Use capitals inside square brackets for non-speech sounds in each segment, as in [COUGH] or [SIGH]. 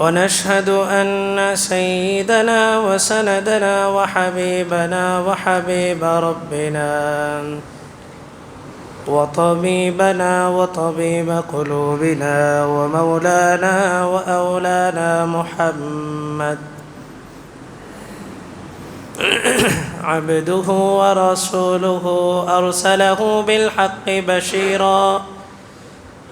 ونشهد أن سيدنا وسندنا وحبيبنا وحبيب ربنا وطبيبنا وطبيب قلوبنا ومولانا وأولانا محمد [CLEARS THROAT] عبده ورسوله أرسله بالحق بشيراً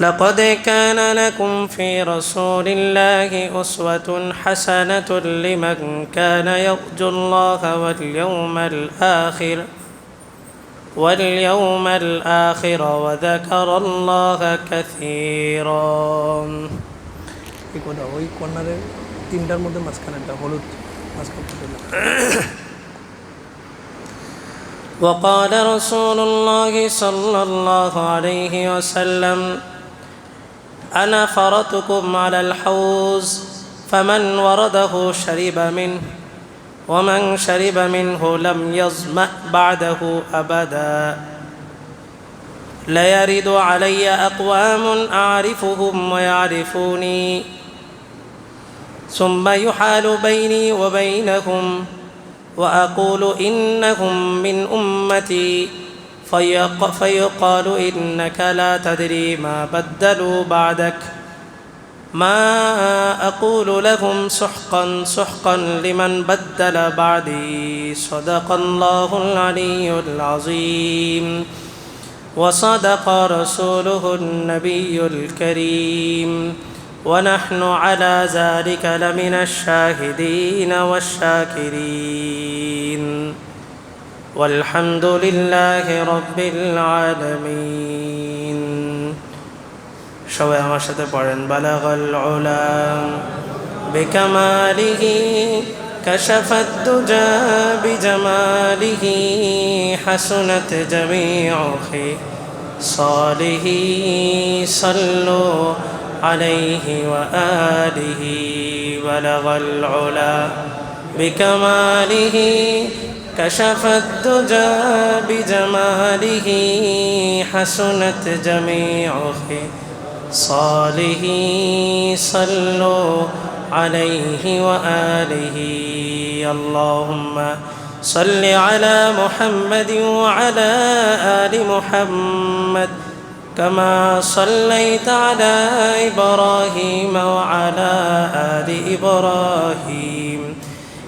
لقد كان لكم في رسول الله أسوة حسنة لمن كان يرجو الله واليوم الآخر واليوم الآخر وذكر الله كثيرا ওই কর্নারের তিনটার মধ্যে মাঝখানেরটা হলুদ মাঝখানে وقال رسول الله صلى الله عليه وسلم أنا فرطكم على الحوز فمن ورده شرب منه ومن شرب منه لم يظمأ بعده أبدا. ليرد علي أقوام أعرفهم ويعرفوني ثم يحال بيني وبينهم وأقول إنهم من أمتي. فيقال إنك لا تدري ما بدلوا بعدك. ما أقول لهم سحقا سحقا لمن بدل بعدي. صدق الله العلي العظيم. وصدق رسوله النبي الكريم. ونحن على ذلك لمن الشاهدين والشاكرين. والحمد لله رب العالمين সবাই আমার সাথে পড়েন বালাগল উলাম بكماله كشف الدجى بجماله حسنت جميع صاله صلوا عليه وآله بلغ العلا بكماله كشف الدجى بجماله حسنت جميع صاله صلوا عليه وآله. اللهم صل على محمد وعلى آل محمد كما صليت على إبراهيم وعلى آل إبراهيم.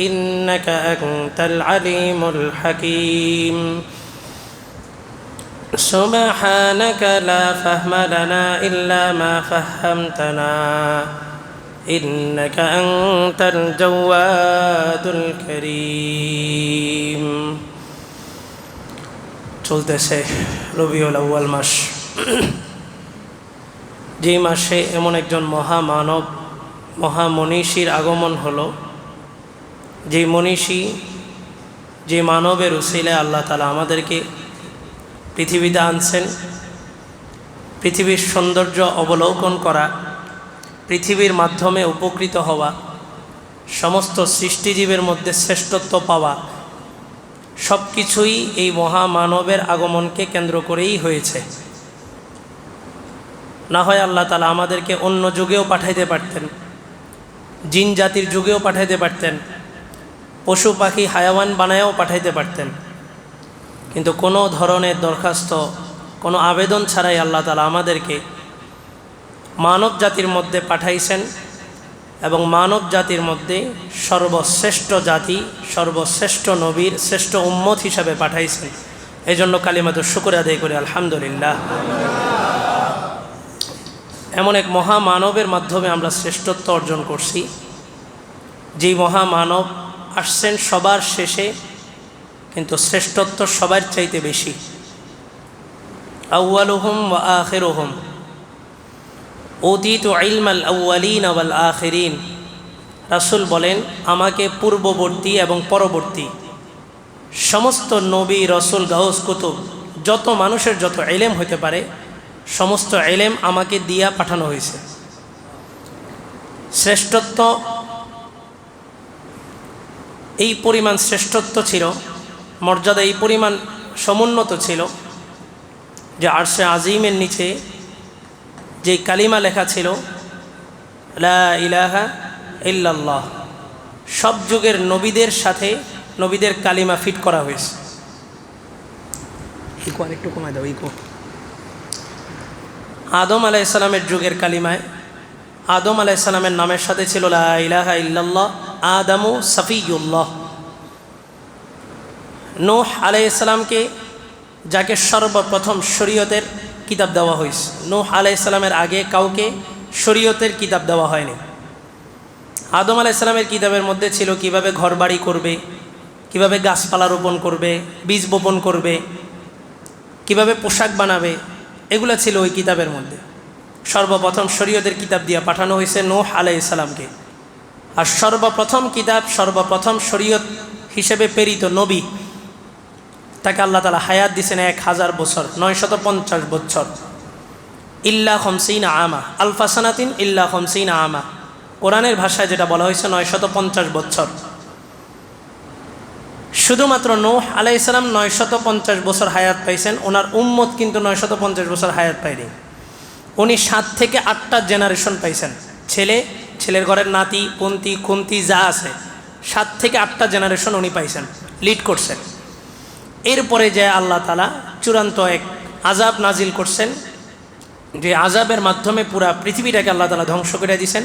إنك أنت العليم الحكيم سبحانك لا فهم لنا إلا ما فهمتنا إنك أنت الجواد الكريم চলতেছে রবিউল আউ্য়াল মাস যে মাসে এমন একজন মহামানব মহামনীষীর আগমন হলো যে মনীষী, যে মানবের উসিলে আল্লাহ তালা আমাদেরকে পৃথিবীতে আনছেন, পৃথিবীর সৌন্দর্য অবলোকন করা, পৃথিবীর মাধ্যমে উপকৃত হওয়া, সমস্ত সৃষ্টিজীবের মধ্যে শ্রেষ্ঠত্ব পাওয়া সব কিছুই এই মহামানবের আগমনকে কেন্দ্র করেই হয়েছে। না হয় আল্লাহ তালা আমাদেরকে অন্য যুগেও পাঠাইতে পারতেন, জিন জাতির যুগেও পাঠাইতে পারতেন পশু পাখি হায়াওয়ান বানায়ও পাঠাইতে পারতেন। কিন্তু কোনো ধরনের দরখাস্ত, কোনো আবেদন ছাড়াই আল্লাহ তালা আমাদেরকে মানব জাতির মধ্যে পাঠাইছেন এবং মানব জাতির মধ্যে সর্বশ্রেষ্ঠ জাতি, সর্বশ্রেষ্ঠ নবীর শ্রেষ্ঠ উম্মত হিসাবে পাঠাইছেন। এই জন্য কালিমাতো শুকুর আদায় করি, আলহামদুলিল্লাহ। এমন এক মহামানবের মাধ্যমে আমরা শ্রেষ্ঠত্ব অর্জন করছি। যেই মহামানব আসছেন সবার শেষে, কিন্তু শ্রেষ্ঠত্ব সবার চাইতে বেশি। আউ্বালুহম ওয়া আখেরুহম। অতীত ইলমাল আউ্বালিন আওয়াল আখেরিন। রাসুল বলেন, আমাকে পূর্ববর্তী এবং পরবর্তী সমস্ত নবী, রসুল, গাউস, কুতুব, যত মানুষের যত এলেম হতে পারে, সমস্ত এলেম আমাকে দিয়া পাঠানো হয়েছে। শ্রেষ্ঠত্ব এই পরিমাণ শ্রেষ্ঠত্ব ছিল, মর্যাদা এই পরিমাণ সমুন্নত ছিল যে আরশে আজিমের নিচে যে কালিমা লেখা ছিল, লা ইলাহা ইল্লাল্লাহ সব যুগের নবীদের সাথে নবীদের কালিমা ফিট করা হয়েছে। ইকো আরেকটু কমায় দাও ইকো আদম আলাইসালামের যুগের কালিমায়, আদম আলাইসালামের নামের সাথে ছিল, লা ইলাহা ইল্লাল্লাহ আদামু সাফিউল্লাহ। নোহ আলাইসালামকে যাকে সর্বপ্রথম শরীয়তের কিতাব দেওয়া হয়েছে। নোহ আলাইসালামের আগে কাউকে শরীয়তের কিতাব দেওয়া হয়নি। আদম আলাইসালামের কিতাবের মধ্যে ছিল কীভাবে ঘরবাড়ি করবে, কীভাবে গাছপালা রোপণ করবে, বীজ বপন করবে, কীভাবে পোশাক বানাবে, এগুলো ছিল ওই কিতাবের মধ্যে। সর্বপ্রথম শরীয়তের কিতাব দিয়ে পাঠানো হয়েছে নোহ আলাইসালামকে আর সর্বপ্রথম কিতাব, সর্বপ্রথম শরীয়ত হিসেবে প্রেরিত নবী, তাকে আল্লাহ তালা হায়াত দিছেন এক হাজার বছর নয়শত পঞ্চাশ বছর। ইল্লা খমসিন আমা আলফাসানাতিন ইল্লা খমসিন আমা। কোরআনের ভাষায় যেটা বলা হয়েছে নয়শত পঞ্চাশ বছর। শুধুমাত্র নৌহ আলাইসালাম নয়শত পঞ্চাশ বছর হায়াত পাইছেন, ওনার উম্মত কিন্তু নয়শত পঞ্চাশ বছর হায়াত পায়নি। উনি সাত থেকে আটটা জেনারেশন পাইছেন। ছেলে ছেলের ঘরের নাতি পন্তি খুন্তি, যা আছে, সাত থেকে আটটা জেনারেশন উনি পাইছেন লিড করছেন। এরপরে যে আল্লাহ তালা চূড়ান্ত এক আজাব নাজিল করছেন, যে আজাবের মাধ্যমে পুরা পৃথিবীটাকে আল্লাহ তালা ধ্বংস করে দিয়েছেন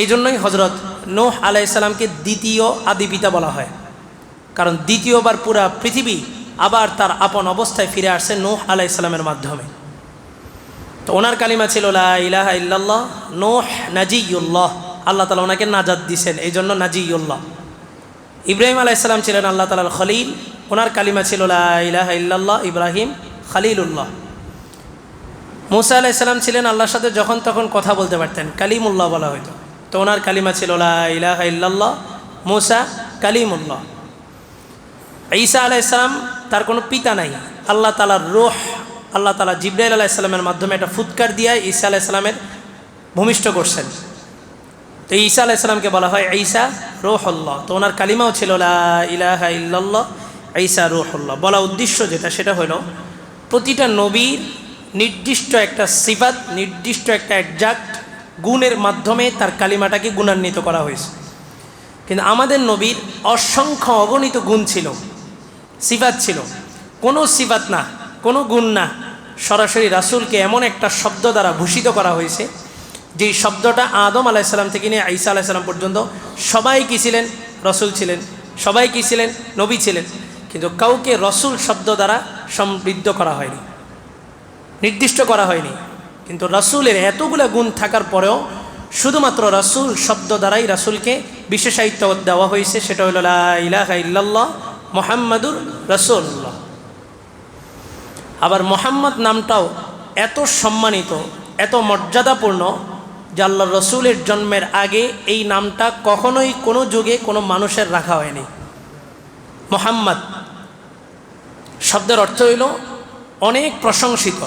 এই জন্যই হজরত নোহ আলাইসাল্লামকে দ্বিতীয় আদি পিতা বলা হয়। কারণ দ্বিতীয়বার পুরা পৃথিবী আবার তার আপন অবস্থায় ফিরে আসছে নোহ আলাইসাল্লামের মাধ্যমে। তো ওনার কালিমা ছিল, লা ইলাহা ইল্লাল্লাহ, নোহ নাজিউল্লাহ। আল্লাহ তালা ওনাকে নাজাদ দিছেন এই জন্য নাজিউল্লাহ। ইব্রাহিম আলাইসাল্লাম ছিলেন আল্লাহ তালার খলিল। ওনার কালিমা ছিল, লা ইলাহা ইল্লাল্লাহ, ইব্রাহিম খালিলুল্লাহ। মুসা আলাইসাল্লাম ছিলেন আল্লাহর সাথে যখন তখন কথা বলতে পারতেন, কালিমুল্লাহ বলা হইতো। তো ওনার কালিমা ছিল, লা ইলাহা ইল্লাল্লাহ, মুসা কালিমুল্লাহ। ঈসা আলাইসালাম তার কোনো পিতা নাই। আল্লাহ তালার রোহ আল্লাহ তালা জিব্রাইল আলাইসাল্লামের মাধ্যমে একটা ফুৎকার দিয়ে ঈসা আলাইসাল্লামের ভূমিষ্ঠ করছেন। তো ঈসা আলাইসাল্লামকে বলা হয় ঈসা রোহল্লাহ। তো ওনার কালিমাও ছিল ইলাহা ইল্লাল্লাহ, ঈসা রোহল্লাহ। বলা উদ্দেশ্য যেটা, সেটা হলো প্রতিটা নবীর নির্দিষ্ট একটা সিফাত, নির্দিষ্ট একটা একজাক্ট গুণের মাধ্যমে তার কালিমাটাকে গুণান্বিত করা হয়েছে। কিন্তু আমাদের নবীর অসংখ্য অগণিত গুণ ছিল, সিফাত ছিল। কোনো সিফাত না। কোনো গুণ না। সরাসরি রাসুলকে এমন একটা শব্দ দ্বারা ভূষিত করা হয়েছে, যেই শব্দটা আদম আলাইসাল্লাম থেকে নিয়ে আইসা আলাইসাল্লাম পর্যন্ত সবাই কী ছিলেন? রসুল ছিলেন। সবাই কী ছিলেন? নবী ছিলেন। কিন্তু কাউকে রসুল শব্দ দ্বারা সমৃদ্ধ করা হয়নি, নির্দিষ্ট করা হয়নি। কিন্তু রসুলের এতগুলা গুণ থাকার পরেও শুধুমাত্র রাসুল শব্দ দ্বারাই রাসুলকে বিশেষায়িত্ব দেওয়া হয়েছে, সেটা হলো লা ইলাহা ইল্লাল্লাহ মোহাম্মদুর রসুল্লাহ আবার মোহাম্মদ নামটাও এত সম্মানিত, এত মর্যাদাপূর্ণ যে আল্লাহ রসুলের জন্মের আগে এই নামটা কখনোই কোনো যুগে কোনো মানুষের রাখা হয়নি। মোহাম্মদ শব্দের অর্থ হইল অনেক প্রশংসিত।